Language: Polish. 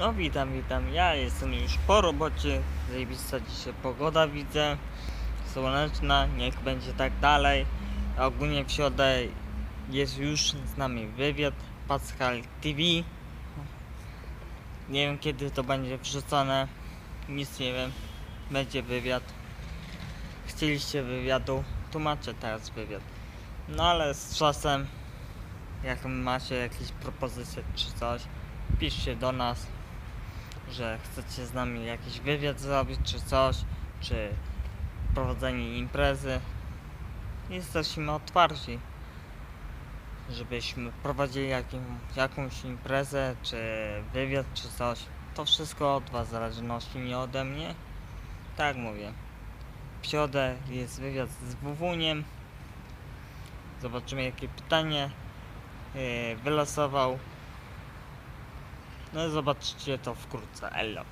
No witam, witam. Ja jestem już po robocie. Zajebista dzisiaj pogoda widzę. Słoneczna, niech będzie tak dalej. Ogólnie w środę jest już z nami wywiad Pascal TV. Nie wiem kiedy to będzie wrzucone. Nic nie wiem. Będzie wywiad. Chcieliście wywiadu, tłumaczę teraz wywiad. No ale z czasem, jak macie jakieś propozycje czy coś, piszcie do nas, że chcecie z nami jakiś wywiad zrobić czy coś, czy prowadzenie imprezy. Jesteśmy otwarci, żebyśmy prowadzili jakim, jakąś imprezę, czy wywiad, czy coś. To wszystko od Was w zależności, nie ode mnie. Tak mówię. W środę jest wywiad z Wuwuniem. Zobaczymy jakie pytanie yy, wylosował. No i zobaczycie to wkrótce. Elo.